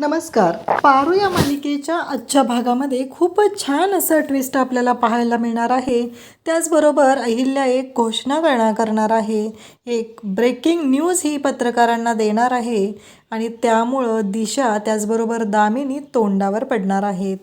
नमस्कार. पारू या मालिकेच्या आजच्या भागामध्ये खूपच छान असं ट्विस्ट आपल्याला पाहायला मिळणार आहे. त्याचबरोबर अहिल्या एक घोषणा करणार करणार आहे. एक ब्रेकिंग न्यूज ही पत्रकारांना देणार आहे. आणि त्यामुळं दिशा त्याचबरोबर दामिनी तोंडावर पडणार आहेत.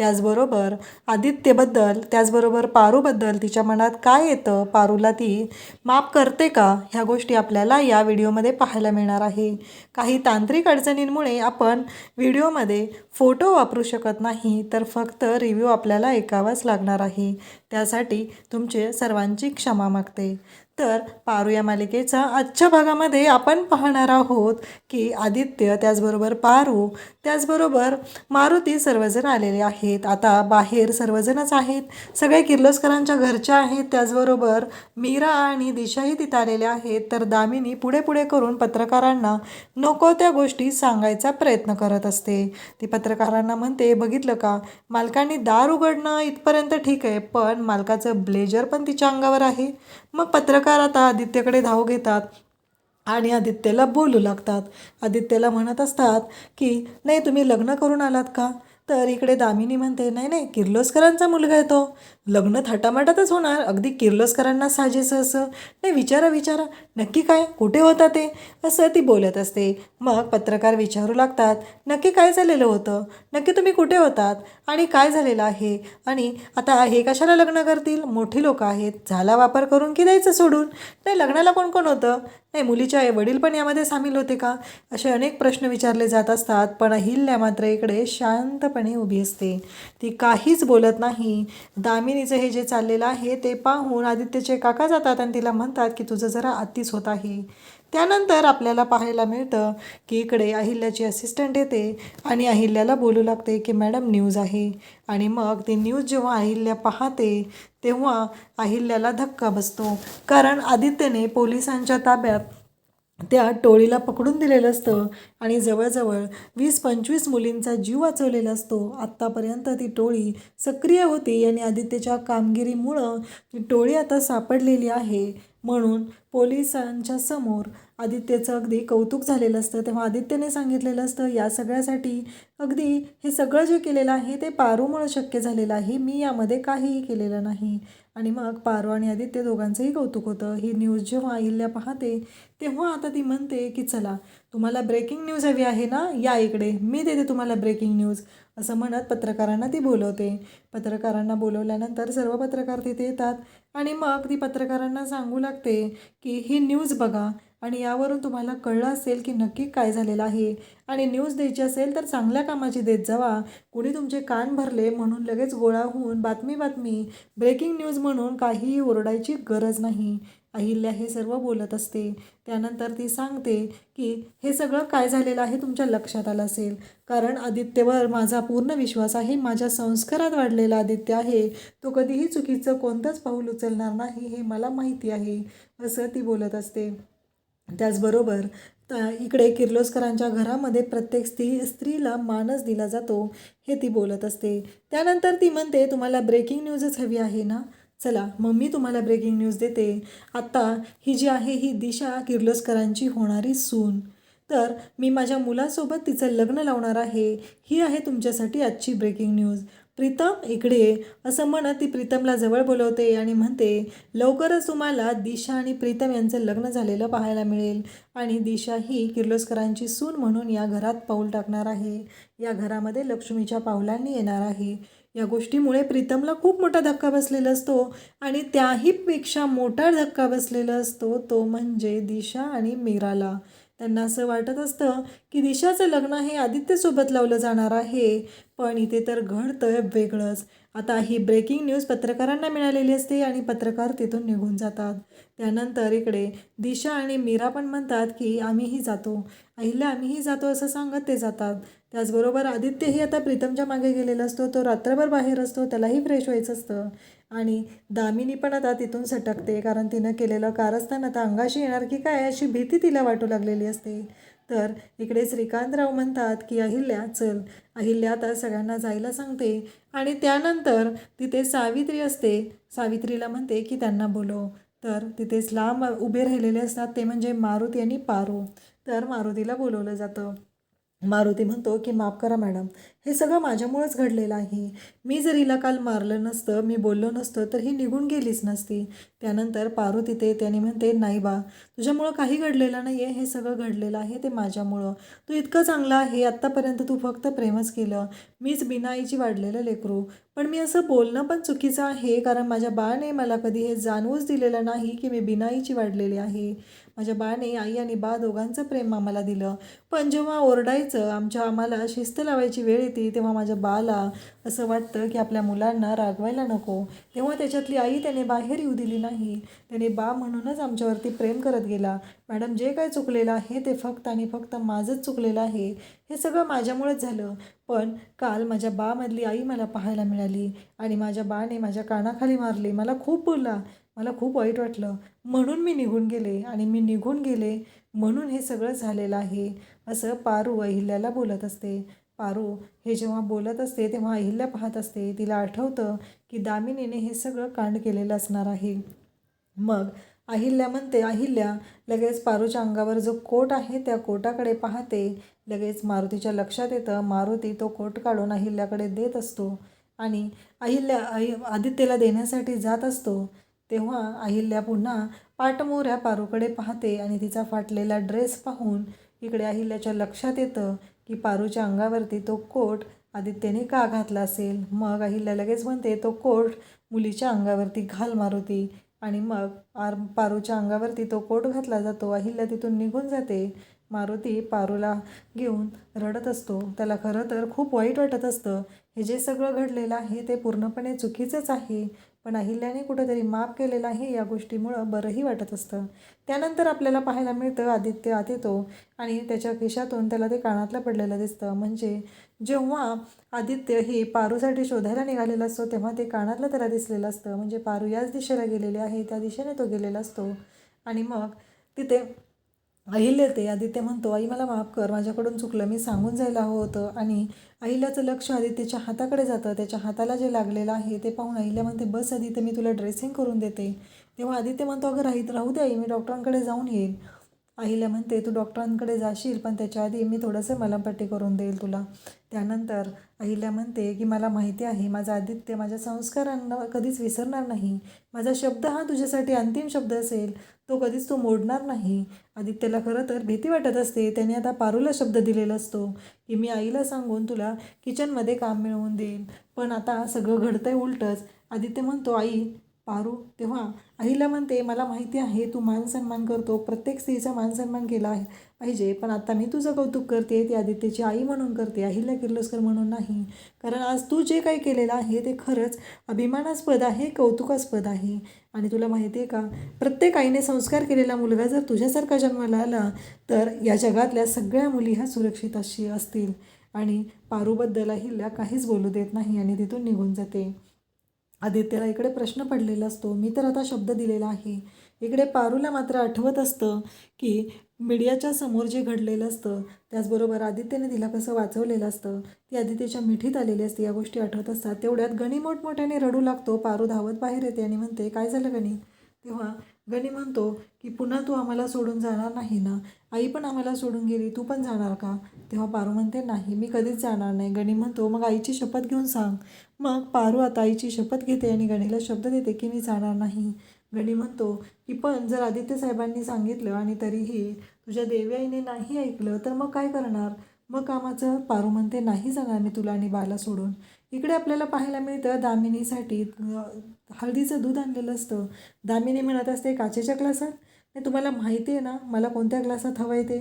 त्याचबरोबर आदित्यबद्दल त्याचबरोबर पारूबद्दल तिच्या मनात काय येतं पारूला ती माफ करते का? ह्या गोष्टी आपल्याला या व्हिडिओमध्ये पाहायला मिळणार आहे. काही तांत्रिक अडचणींमुळे आपण व्हिडिओमध्ये फोटो वापरू शकत नाही तर फक्त रिव्ह्यू आपल्याला ऐकावाच लागणार आहे. त्यासाठी तुमचे सर्वांची क्षमा मागते. तर पारू या मालिकेचा आजच्या भागामध्ये आपण पाहणार आहोत की आदित्य त्याचबरोबर पारू त्याचबरोबर मारुती सर्वजण आलेले आहेत. आता बाहेर सर्वजणच आहेत. सगळे किर्लोस्करांच्या घरच्या आहेत. त्याचबरोबर मीरा आणि दिशाही तिथं आलेल्या आहेत. तर दामिनी पुढे पुढे करून पत्रकारांना नको त्या गोष्टी सांगायचा प्रयत्न करत असते. ती पत्रकारांना म्हणते बघितलं का? मालकांनी दार उघडणं इथपर्यंत ठीक आहे पण मालकाचं ब्लेजर पण तिच्या अंगावर आहे. मग पत्रकार आता आदित्यकडे धाव घेतात आणि आदित्यला बोलू लागतात. आदित्यला म्हणत असतात की नाही तुम्ही लग्न करून आलात का? तर इकडे दामिनी म्हणते नाही नाही किर्लोस्करांचा मुलगा आहे तो. लग्न थाटामाटातच होणार. अगदी किर्लोस्करांना साजेसं असं. नाही विचारा विचारा. नक्की काय? कुठे होता ते? असं ती बोलत असते. मग पत्रकार विचारू लागतात नक्की काय झालेलं होतं? नक्की तुम्ही कुठे होतात? आणि काय झालेलं आहे? आणि आता हे कशाला लग्न करतील? मोठी लोकं आहेत. झाला वापर करून की द्यायचं सोडून? नाही लग्नाला कोण कोण होतं? नाही मुलीचे आई वडील पण यामध्ये सामील होते का? असे अनेक प्रश्न विचारले जात असतात पण अहिल्या मात्र इकडे शांतपणे उभी असते. ती काहीच बोलत नाही. दामिनीचं हे जे चाललेलं आहे ते पाहून आदित्यचे काका जातात आणि तिला म्हणतात की तुझं जरा अतिच होत आहे. त्यानंतर आपल्याला पाहायला मिळतं की इकडे अहिल्याची असिस्टंट येते आणि अहिल्याला बोलू लागते की मॅडम न्यूज आहे. आणि मग ती न्यूज जेव्हा अहिल्या पाहते तेव्हा अहिल्याला धक्का बसतो. कारण आदित्यने पोलिसांच्या ताब्यात त्या टोळीला पकडून दिलेलं असतं आणि जवळजवळ वीस पंचवीस मुलींचा जीव वाचवलेला असतो. आत्तापर्यंत ती टोळी सक्रिय होती आणि आदित्यच्या कामगिरीमुळं ती टोळी आता सापडलेली आहे. म्हणून पोलिसांच्या समोर आदित्यचं अगदी कौतुक झालेलं असतं. तेव्हा आदित्यने सांगितलेलं असतं या सगळ्यासाठी अगदी हे सगळं जे केलेलं आहे ते पारूमुळं शक्य झालेलं आहे. मी यामध्ये काहीही केलेलं नाही. आणि मग पारू आणि आदित्य दोघांचंही कौतुक होतं. ही न्यूज जेव्हा अहिल्या पाहते तेव्हा आता ती म्हणते की चला तुम्हाला ब्रेकिंग न्यूज हवी आहे ना? या इकडे. मी देते तुम्हाला ब्रेकिंग न्यूज. असं म्हणत पत्रकारांना ती बोलवते. पत्रकारांना बोलवल्यानंतर सर्व पत्रकार तिथे येतात आणि मग ती पत्रकारांना सांगू लागते की ही न्यूज बघा आणि यावरून तुम्हाला कळलं असेल की नक्की काय झालेलं आहे. आणि न्यूज द्यायची असेल तर चांगल्या कामाची देत जावा. कुणी तुमचे कान भरले म्हणून लगेच गोळा होऊन बातमी बातमी ब्रेकिंग न्यूज म्हणून काहीही ओरडायची गरज नाही. अहिल्या हे सर्व बोलत असते. त्यानंतर ती सांगते की हे सगळं काय झालेलं आहे तुमच्या लक्षात आलं असेल? कारण आदित्यवर माझा पूर्ण विश्वास आहे माझ्या संस्कारात वाढलेला आदित्य आहे. तो कधीही चुकीचं कोणतंच पाऊल उचलणार नाही हे मला माहिती आहे असं ती बोलत असते. त्याचबरोबर इकडे किर्लोस्करांच्या घरामध्ये प्रत्येक स्त्री स्त्रीला मानच दिला जातो हे ती बोलत असते. त्यानंतर ती म्हणते तुम्हाला ब्रेकिंग न्यूजच हवी आहे ना? चला मग मी तुम्हाला ब्रेकिंग न्यूज देते. आत्ता ही जी आहे ही दिशा किर्लोस्करांची होणारी सून. तर मी माझ्या मुलासोबत तिचं लग्न लावणार आहे. ही आहे तुमच्यासाठी आजची ब्रेकिंग न्यूज प्रीतम इकडे असं म्हणत ती प्रीतमला जवळ बोलवते आणि म्हणते लवकरच तुम्हाला दिशा आणि प्रीतम यांचं लग्न झालेलं पाहायला मिळेल आणि दिशा ही किर्लोस्करांची सून म्हणून या घरात पाऊल टाकणार आहे. या घरामध्ये लक्ष्मीच्या पावलांनी येणार आहे. या गोष्टीमुळे प्रीतमला खूप मोठा धक्का बसलेला असतो आणि त्याहीपेक्षा मोठा धक्का बसलेला असतो तो म्हणजे दिशा आणि मीराला. त्यांना असं वाटत असतं की दिशाचं लग्न हे आदित्यसोबत लावलं जाणार आहे पण इथे तर घडतं वेगळंच. आता ही ब्रेकिंग न्यूज पत्रकारांना मिळालेली असते आणि पत्रकार तिथून निघून जातात. त्यानंतर इकडे दिशा आणि मीरा पण म्हणतात की आम्हीही जातो. अहिल्या आम्हीही जातो असं सांगत ते जातात. त्याचबरोबर आदित्यही आता प्रीतमच्या मागे गेलेला असतो तो रात्रभर बाहेर असतो त्यालाही फ्रेश व्हायचं असतं. आणि दामिनी पण आता तिथून सटकते कारण तिनं केलेलं कारस्थान आता अंगाशी येणार की काय अशी भीती तिला वाटू लागलेली असते. तर इकडे श्रीकांतराव म्हणतात की अहिल्या चल. अहिल्या आता सगळ्यांना जायला सांगते आणि त्यानंतर तिथे सावित्री असते. सावित्रीला म्हणते की त्यांना बोलव. तर तिथेच लांब उभे राहिलेले असतात ते म्हणजे मारुती आणि पारू. तर मारुतीला बोलवलं जातं. मारुती म्हणतो की माफ करा मॅडम हे सगळं माझ्यामुळंच घडलेलं आहे. मी जर हिला काल मारलं नसतं मी बोललो नसतं तर ही निघून गेलीच नसती. त्यानंतर पारू तिथे त्याने म्हणते नाही बा तुझ्यामुळं काही घडलेलं नाही आहे हे सगळं घडलेलं आहे ते माझ्यामुळं. तू इतकं चांगलं आहे आत्तापर्यंत तू फक्त प्रेमच केलं. मीच बिना आईची वाढलेलं लेकरू. पण मी असं बोलणं पण चुकीचं आहे कारण माझ्या बाळने मला कधी हे जाणवूच दिलेलं नाही की मी बिनाईची वाढलेली आहे. माझ्या बाळने आई आणि बा दोघांचं प्रेम आम्हाला दिलं. पण जेव्हा ओरडायचं आमच्या आम्हाला शिस्त लावायची वेळ येते तेव्हा माझ्या बाला असं वाटतं की आपल्या मुलांना रागवायला नको. तेव्हा त्याच्यातली आई त्याने बाहेर येऊ दिली नाही. त्याने बा म्हणूनच आमच्यावरती प्रेम करत गेला. मॅडम जे काय चुकलेलं आहे ते फक्त आणि फक्त माझंच चुकलेलं आहे. हे सगळं माझ्यामुळेच झालं. पण काल माझ्या बामधली आई मला पाहायला मिळाली आणि माझ्या बाने माझ्या कानाखाली मारली. मला खूप बोलला. मला खूप वाईट वाटलं. म्हणून मी निघून गेले आणि मी निघून गेले म्हणून हे सगळं झालेलं आहे. असं पारू अहिल्याला बोलत असते. पारू. हे जेव्हा बोलत असते तेव्हा अहिल्या पाहत असते. तिला आठवतं की दामिनीने हे सगळं कांड केलेलं असणार आहे. मग अहिल्या म्हणते अहिल्या लगेच पारूच्या अंगावर जो कोट आहे त्या कोटाकडे पाहते. लगेच मारुतीच्या लक्षात येतं मारुती तो कोट काढून अहिल्याकडे देत असतो. आणि अहिल्या अहि आदित्यला देण्यासाठी जात असतो. तेव्हा अहिल्या पुन्हा पाठमोऱ्या पारूकडे पाहते आणि तिचा फाटलेला ड्रेस पाहून इकडे अहिल्याच्या लक्षात येतं की पारूच्या अंगावरती तो कोट आदित्यने का घातला असेल? मग अहिल्या लगेच म्हणते तो कोट मुलीच्या अंगावरती घाल मारुती. आणि मग आर पारूच्या अंगावरती तो कोट घातला जातो. अहिल्या तिथून निघून जाते. मारुती पारूला घेऊन रडत असतो. त्याला खरं तर खूप वाईट वाटत असतं. हे जे सगळं घडलेलं आहे ते पूर्णपणे चुकीचंच आहे. पण अहिल्याने कुठंतरी माफ केलेलं आहे या गोष्टीमुळं बरंही वाटत असतं. त्यानंतर आपल्याला पाहायला मिळतं आदित्य आत येतो आणि त्याच्या खिशातून त्याला ते कानातलं पडलेलं दिसतं. म्हणजे जेव्हा आदित्य ही पारूसाठी शोधायला निघालेला असतो तेव्हा ते कानातलं त्याला दिसलेलं असतं. म्हणजे पारू याच दिशेला गेलेले आहे त्या दिशेने तो गेलेला असतो. आणि मग तिथे अहिल्या ते आदित्य म्हणतो आई मला माफ कर. माझ्याकडून चुकलं. मी सांगून जायला हवं होतं. आणि अहिल्याचं लक्ष आदित्यच्या हाताकडे जातं. त्याच्या हाताला जे लागलेलं आहे ते पाहून अहिल्या म्हणते बस आदित्य मी तुला ड्रेसिंग करून देते. तेव्हा आदित्य म्हणतो अगं राहीत राहू दे आई. मी डॉक्टरांकडे जाऊन येईल आईला म्हणते तू डॉक्टरांकडे जाशील पण त्याच्या आधी मी थोडंसं मलमपट्टी करून देईल तुला. त्यानंतर अहिल्या म्हणते की मला माहिती आहे माझा आदित्य माझ्या संस्कारांना कधीच विसरणार नाही. माझा शब्द हा तुझ्यासाठी अंतिम शब्द असेल. तो कधीच तू मोडणार नाही. आदित्यला खरं तर भीती वाटत असते. त्याने आता पारूला शब्द दिलेला असतो की मी आईला सांगून तुला किचनमध्ये काम मिळवून देईन. पण आता सगळं घडतंय उलटंच. आदित्य म्हणतो आई पारू. तेव्हा आईला म्हणते मला माहिती आहे तू मान सन्मान करतो. प्रत्येक स्त्रीचा मान सन्मान केला आहे पाहिजे. पण आता मी तुझं कौतुक करते ती आदित्यची आई म्हणून करते अहिल्या किर्लोस्कर म्हणून नाही. कारण आज तू जे काही केलेलं आहे ते खरंच अभिमानास्पद आहे कौतुकास्पद आहे. आणि तुला माहिती आहे का प्रत्येक आईने संस्कार केलेला मुलगा जर तुझ्यासारखा जन्माला आला तर या जगातल्या सगळ्या मुली ह्या सुरक्षित अशी असतील. आणि पारूबद्दल अहिल्या काहीच बोलू देत नाही आणि तिथून निघून जाते. आदित्यला इकडे प्रश्न पडलेला असतो. मी तर आता शब्द दिलेला आहे. इकडे पारूला मात्र आठवत असतं की मीडियाच्या समोर जे घडलेलं असतं त्याचबरोबर आदित्यने तिला कसं वाचवलेलं असतं ती आदित्यच्या मिठीत आलेली असते या गोष्टी आठवत असतात. तेवढ्यात गणी मोठमोठ्याने रडू लागतो. पारू धावत बाहेर येते आणि म्हणते काय झालं गणी? तेव्हा गणी म्हणतो की पुन्हा तू आम्हाला सोडून जाणार नाही ना? आई पण आम्हाला सोडून गेली तू पण जाणार का? तेव्हा पारू म्हणते नाही मी कधीच जाणार नाही. गणी म्हणतो मग आईची शपथ घेऊन सांग. मग पारू आता आईची शपथ घेते आणि गणीला शब्द देते की मी जाणार नाही. गणी म्हणतो की पण जर आदित्य साहेबांनी सांगितलं आणि तरीही तुझ्या देवी आईने नाही ऐकलं तर मग काय करणार? मग कामाचं पारू म्हणते नाही जाणार मी तुला आणि बाला सोडून. इकडे आपल्याला पाहायला मिळतं दामिनीसाठी हळदीचं दूध आणलेलं असतं. दामिनी म्हणत असते काचेच्या ग्लासात? नाही तुम्हाला माहिती आहे ना मला कोणत्या ग्लासात हवं आहे ते?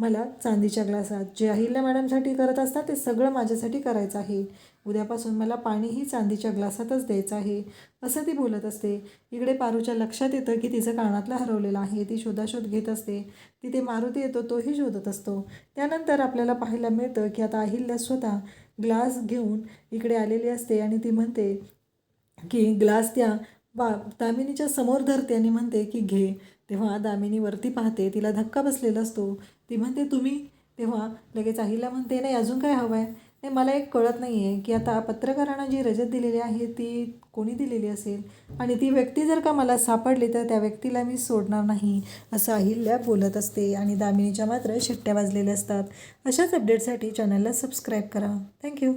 मला चांदीच्या ग्लासात जे अहिल्या मॅडमसाठी करत असतात ते सगळं माझ्यासाठी करायचं आहे. उद्यापासून मला पाणीही चांदीच्या ग्लासातच द्यायचं आहे. असं ती बोलत असते. इकडे पारूच्या लक्षात येतं की तिचं कानातलं हरवलेलं आहे. ती शोधाशोध घेत असते. तिथे मारुती येतो तोही शोधत असतो. त्यानंतर आपल्याला पाहायला मिळतं की आता अहिल्या स्वतः ग्लास घेऊन इकडे आलेली असते आणि ती म्हणते की ग्लास त्या बा दामिनीच्या समोर धरते आणि म्हणते की घे. तेव्हा दामिनी वरती पाहते. तिला धक्का बसलेला असतो. ती म्हणते तुम्ही तेव्हा लगेच आईला म्हणते नाही अजून काय हवं आहे नाही मला एक कळत नाही आहे की आता पत्रकारांना जी रजत दिलेली आहे ती कोणी दिलेली असेल? आणि ती व्यक्ती जर का मला सापडली तर त्या व्यक्तीला मी सोडणार नाही असं अहिल्या बोलत असते आणि दामिनीच्या मात्र शिट्ट्या वाजलेल्या असतात. अशाच अपडेटसाठी चॅनलला सबस्क्राईब करा. थँक्यू